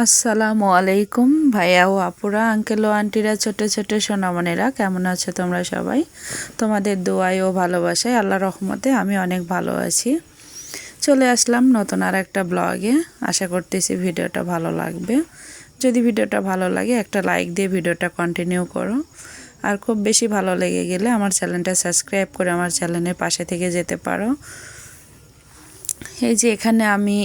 আসসালামু আলাইকুম ভাইয়া ও আপুরা, আঙ্কেল ও আন্টিরা, ছোট ছোট সোনামণিরা, কেমন আছো তোমরা সবাই? তোমাদের দোয়াই ও ভালোবাসায় আল্লাহ রহমতে আমি অনেক ভালো আছি। চলে আসলাম নতুন আর একটা ব্লগে। আশা করতেছি ভিডিওটা ভালো লাগবে। যদি ভিডিওটা ভালো লাগে একটা লাইক দিয়ে ভিডিওটা কন্টিনিউ করো। আর খুব বেশি ভালো লেগে গেলে আমার চ্যানেলটা সাবস্ক্রাইব করে আমার চ্যানেলের পাশে থেকে যেতে পারো। এই যে এখানে আমি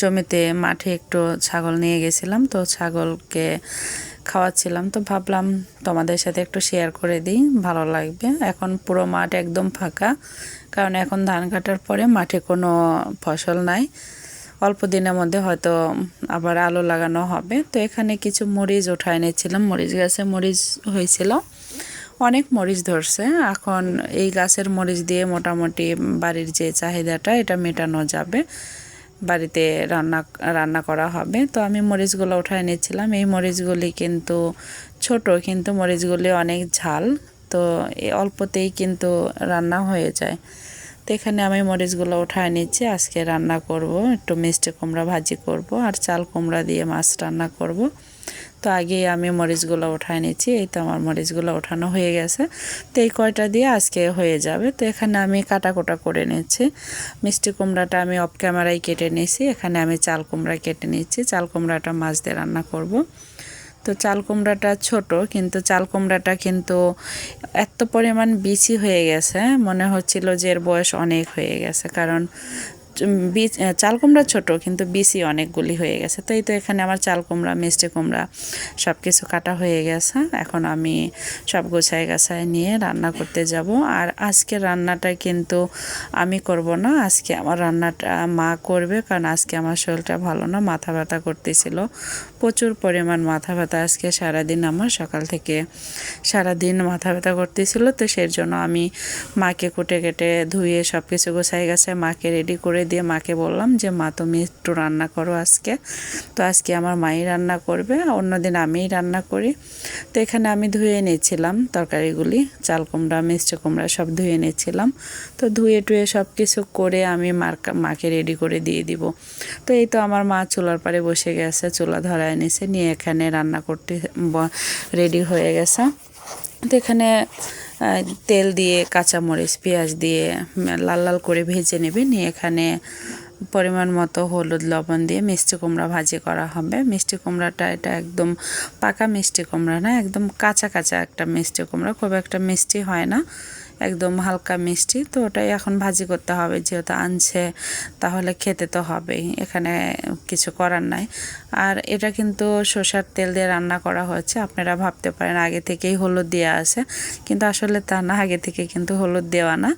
জমিতে মাঠে একটু ছাগল নিয়ে গেছিলাম, তো ছাগলকে খাওয়াচ্ছিলাম। তো ভাবলাম তোমাদের সাথে একটু শেয়ার করে দিই, ভালো লাগবে। এখন পুরো মাঠ একদম ফাঁকা, কারণ এখন ধান কাটার পরে মাঠে কোনো ফসল নাই। অল্প দিনের মধ্যে হয়তো আবার আলু লাগানো হবে। তো এখানে কিছু মরিচ উঠায় নিয়েছিলাম মরিচ গাছে মরিচ হয়েছিল। অনেক মরিচ ধরছে। এখন এই গাছের মরিচ দিয়ে মোটামুটি বাড়ির যে চাহিদাটা, এটা মেটানো যাবে। বাড়িতে রান্না রান্না করা হবে। তো আমি মরিচগুলো উঠায় নিচ্ছিলাম। এই মরিচগুলি কিন্তু ছোট, কিন্তু মরিচগুলি অনেক ঝাল। তো অল্পতেই কিন্তু রান্না হয়ে যায়। তো এখানে আমি মরিচগুলো উঠায় নিচ্ছি। আজকে রান্না করব। একটু মিষ্টি কুমড়া ভাজি করব আর চাল কুমড়া দিয়ে মাছ রান্না করব। তো আগেই আমি মরিচগুলো উঠায় নিচ্ছি এই তো আমার মরিচগুলো ওঠানো হয়ে গেছে। তো এই কয়টা দিয়ে আজকে হয়ে যাবে। তো এখানে আমি কাটা কোটা করে নিচ্ছি। মিষ্টি কুমড়াটা আমি অফ ক্যামেরায় কেটে নিয়েছি। এখানে আমি চাল কুমড়া কেটে নিচ্ছি। চাল কুমড়াটা মাছ দিয়ে রান্না করব। তো চাল কুমড়াটা ছোট, কিন্তু চাল কুমড়াটা কিন্তু এত পরিমাণ বিচি হয়ে গেছে, মনে হচ্ছিল যে এর বয়স অনেক হয়ে গেছে। কারণ বীজ চাল কুমড়া ছোটো, কিন্তু বিসি অনেকগুলি হয়ে গেছে। তো এই তো এখানে আমার চাল কুমড়া মিষ্টি কুমড়া সব কিছু কাটা হয়ে গেছে। এখন আমি সব গোছায় গাছায় নিয়ে রান্না করতে যাব। আর আজকে রান্নাটা কিন্তু আমি করব না। আজকে আমার রান্নাটা মা করবে, কারণ আজকে আমার শরীরটা ভালো না, মাথা ব্যথা করতেছিল। প্রচুর পরিমাণ মাথা ব্যথা। আজকে সারাদিন আমার সকাল থেকে সারাদিন মাথা ব্যথা করতেছিল। তো সেই জন্য আমি মাকে কুটে কেটে ধুয়ে সব কিছু গোছাই গেছে মাকে রেডি করে দিয়ে মাকে বললাম যে, মা, তুমি একটু রান্না করো আজকে। তো আজকে আমার মাই রান্না করবে অন্যদিন আমিই রান্না করি। তো এখানে আমি ধুয়ে নিয়েছিলাম তরকারিগুলি, চাল কুমড়া, মিষ্টি কুমড়া সব ধুয়ে নিয়েছিলাম তো ধুয়ে টুয়ে সব কিছু করে আমি মার মাকে রেডি করে দিয়ে দিব। তো এই তো আমার মা চুলার পাড়ে বসে গেছে, চুলা ধরায় এনেছে নিয়ে এখানে রান্না করতে রেডি হয়ে গেছে। তো এখানে তেল দিয়ে, কাঁচামরিচ, পেঁয়াজ দিয়ে লাল লাল করে ভেজে নেবে। নিয়ে এখানে পরিমাণ মতো হলুদ, লবণ দিয়ে মিষ্টি কুমড়া ভাজি করা হবে। মিষ্টি কুমড়াটা, এটা একদম পাকা মিষ্টি কুমড়া না, একদম কাঁচা কাঁচা একটা মিষ্টি কুমড়া। খুব একটা মিষ্টি হয় না। একদম হালকা মিষ্টি, তো ওটাই এখন ভাজি করতে হবে, যেহেতু আনছে, তাহলে খেতে তো হবেই, এখানে কিছু করার নাই। আর এটা কিন্তু সর্ষার তেল দিয়ে রান্না করা হয়েছে, আপনারা ভাবতে পারেন আগে থেকেই হলুদ দেওয়া আছে, কিন্তু আসলে তা না, আগে থেকে কিন্তু হলুদ দেওয়া না,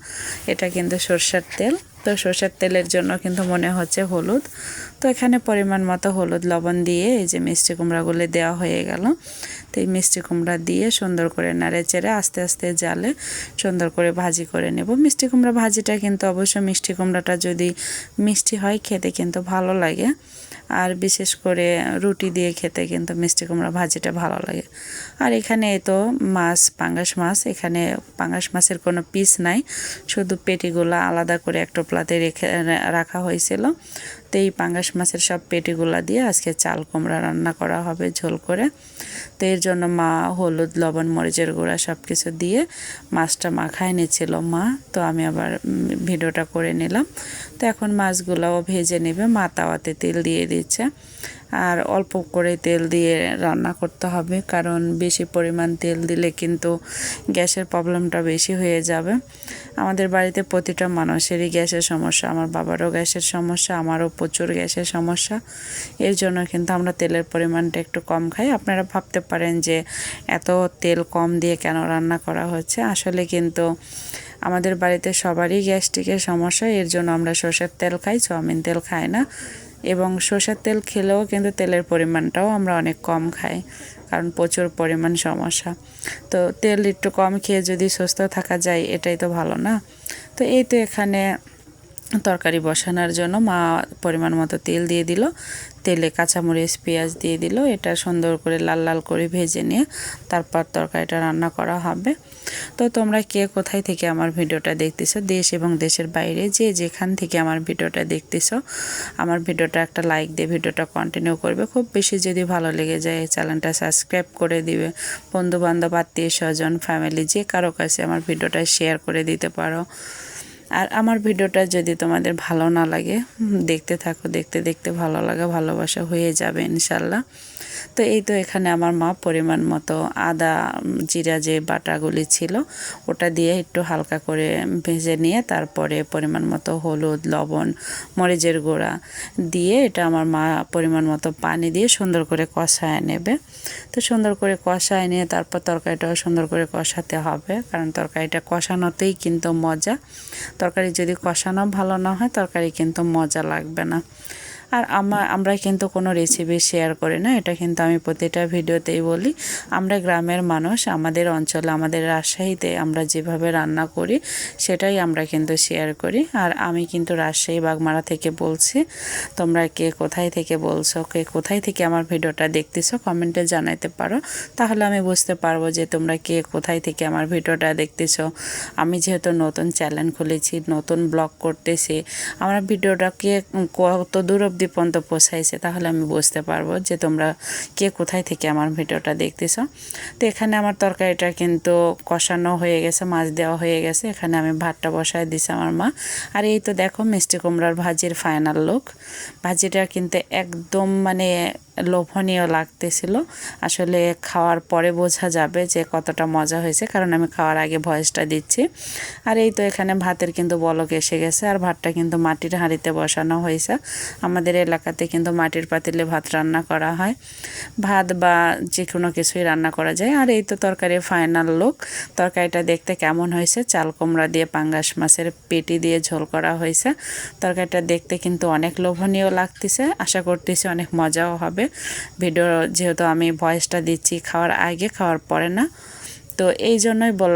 এটা কিন্তু সর্ষার তেল। তো সর্ষের তেলের জন্য কিন্তু মনে হচ্ছে হলুদ। তো এখানে পরিমাণ মতো হলুদ লবণ দিয়ে এই যে মিষ্টি কুমড়াগুলি দেওয়া হয়ে গেল। তো এই মিষ্টি কুমড়া দিয়ে সুন্দর করে নাড়ে চেড়ে আস্তে আস্তে জালে সুন্দর করে ভাজি করে নেব। মিষ্টি কুমড়া ভাজিটা কিন্তু অবশ্য মিষ্টি কুমড়াটা যদি মিষ্টি হয়, খেতে কিন্তু ভালো লাগে। আর বিশেষ করে রুটি দিয়ে খেতে কিন্তু মিষ্টি কুমড়া ভাজিটা ভালো লাগে। আর এখানে তো মাছ, পাঙ্গাস মাছ, এখানে পাঙ্গাস মাছের কোনো পিস নাই। শুধু পেটিগুলো আলাদা করে এক টোপলাতে রেখে, রাখা হয়েছিল। তো এই পাঙ্গাস মাছের সব পেটিগুলা দিয়ে আজকে চাল কুমড়া রান্না করা হবে ঝোল করে। তো এর জন্য মা হলুদ, লবণ, মরিচের গুঁড়া সব কিছু দিয়ে মাছটা মাখায় নিয়েছিল মা। তো আমি আবার ভিডিওটা করে নিলাম। তো এখন মাছগুলোও ভেজে নেবে, মা তাওয়াতে তেল দিয়ে দিচ্ছে। আর অল্প করে তেল দিয়ে রান্না করতে হবে, কারণ বেশি পরিমাণ তেল দিলে কিন্তু গ্যাসের প্রবলেমটা বেশি হয়ে যাবে। আমাদের বাড়িতে প্রতিটা মানুষেরই গ্যাসের সমস্যা, আমার বাবারও গ্যাসের সমস্যা, আমারও প্রচুর গ্যাসের সমস্যা। এর জন্য কিন্তু আমরা তেলের পরিমাণটা একটু কম খাই। আপনারা ভাবতে পারেন যে এত তেল কম দিয়ে কেন রান্না করা হচ্ছে? আসলে কিন্তু আমাদের বাড়িতে সবারই গ্যাস্ট্রিকের সমস্যা, এর জন্য আমরা সর্ষের তেল খাই চাউমিন তেল খাই না। এবং সর্ষের তেল খেলেও কিন্তু তেলের পরিমাণটাও আমরা অনেক কম খাই, কারণ প্রচুর পরিমাণ সমস্যা। তো তেল একটু কম খেয়ে যদি সুস্থ থাকা যায়, এটাই তো ভালো না। তো এই তো এখানে তরকারি বসানোর জন্য মা পরিমাণ মতো তেল দিয়ে দিল। তেলে কাঁচামরিচ, পেঁয়াজ দিয়ে দিল। এটা সুন্দর করে লাল লাল করে ভেজে নিয়ে তারপর তরকারিটা রান্না করা হবে। তো তোমরা কে কোথায় থেকে আমার ভিডিওটা দেখতেছো? দেশ এবং দেশের বাইরে যে যেখান থেকে আমার ভিডিওটা দেখতেছো, আমার ভিডিওটা একটা লাইক দিয়ে ভিডিওটা কন্টিনিউ করবে। খুব বেশি যদি ভালো লেগে যায় চ্যানেলটা সাবস্ক্রাইব করে দিবে। বন্ধু বান্ধব আত্মীয় স্বজন ফ্যামিলি যে কারও কাছে আমার ভিডিওটা শেয়ার করে দিতে পারো। আর আমার ভিডিওটা যদি তোমাদের ভালো না লাগে, দেখতে থাকো, দেখতে দেখতে ভালো লাগা, ভালোবাসা হয়ে যাবে, ইনশাল্লাহ। তো এই তো এখানে আমার মা পরিমাণ মতো আদা জিরা যে বাটাগুলি ছিল, ওটা দিয়ে একটু হালকা করে ভেজে নিয়ে তারপরে পরিমাণ মতো হলুদ, লবণ, মরিচের গুঁড়া দিয়ে এটা আমার মা পরিমাণ মতো পানি দিয়ে সুন্দর করে কষায় নেবে। তো সুন্দর করে কষায় নিয়ে তারপর তরকারিটাও সুন্দর করে কষাতে হবে, কারণ তরকারিটা কষানোতেই কিন্তু মজা। তরকারি যদি কষানো ভালো না হয়, তরকারি কিন্তু মজা লাগবে না। আর আমরা আমরা কিন্তু কোনো রেসিপি শেয়ার করি না, এটা কিন্তু আমি প্রতিটা ভিডিওতেই বলি। আমরা গ্রামের মানুষ, আমাদের অঞ্চলে, আমাদের রাজশাহীতে আমরা যেভাবে রান্না করি, সেটাই আমরা কিন্তু শেয়ার করি। আর আমি কিন্তু রাজশাহী বাগমারা থেকে বলছি, তোমরা কে কোথায় থেকে বলছো, কে কোথায় থেকে আমার ভিডিওটা দেখতেছো, কমেন্টে জানাইতে পারো। তাহলে আমি বুঝতে পারব যে তোমরা কে কোথায় থেকে আমার ভিডিওটা দেখতেছো। আমি যেহেতু নতুন চ্যানেল খুলেছি, নতুন ব্লগ করতেছি, আমার ভিডিওটা কে কত দূর অবধি পর্যন্ত পোষাইছে, তাহলে আমি বুঝতে পারব যে তোমরা কে কোথায় থেকে আমার ভিডিওটা দেখতেছ। তো এখানে আমার তরকারিটা কিন্তু কষানো হয়ে গেছে, মাছ দেওয়া হয়ে গেছে, এখানে আমি ভাতটা বসায় দিছি আমার মা। আর এই তো দেখো মিষ্টি কুমড়ার ভাজির ফাইনাল লুক ভাজিটা কিন্তু একদম মানে লোভনীয় লাগতেছিল। আসলে খাওয়ার পরে বোঝা যাবে যে কতটা মজা হয়েছে, কারণ আমি খাওয়ার আগে ভয়েসটা দিচ্ছি। আর এই তো এখানে ভাতের কিন্তু বলক এসে গেছে, আর ভাতটা কিন্তু মাটির হাঁড়িতে বসানো হয়েছে। আমাদের এলাকাতে কিন্তু মাটির পাতিলে ভাত রান্না করা হয়। ভাত বা যে কোনো কিছুই রান্না করা যায়। আর এই তো তরকারির ফাইনাল লুক তরকারিটা দেখতে কেমন হয়েছে? চাল কুমড়া দিয়ে পাঙ্গাস মাছের পেটি দিয়ে ঝোল করা হয়েছে। তরকারিটা দেখতে কিন্তু অনেক লোভনীয় লাগতেছে। আশা করতেছি অনেক মজাও হবে। ভিডিও যেহেতু আমি ভয়েসটা দিচ্ছি খাওয়ার আগে খাওয়ার পরে না। তো এই জন্যই বল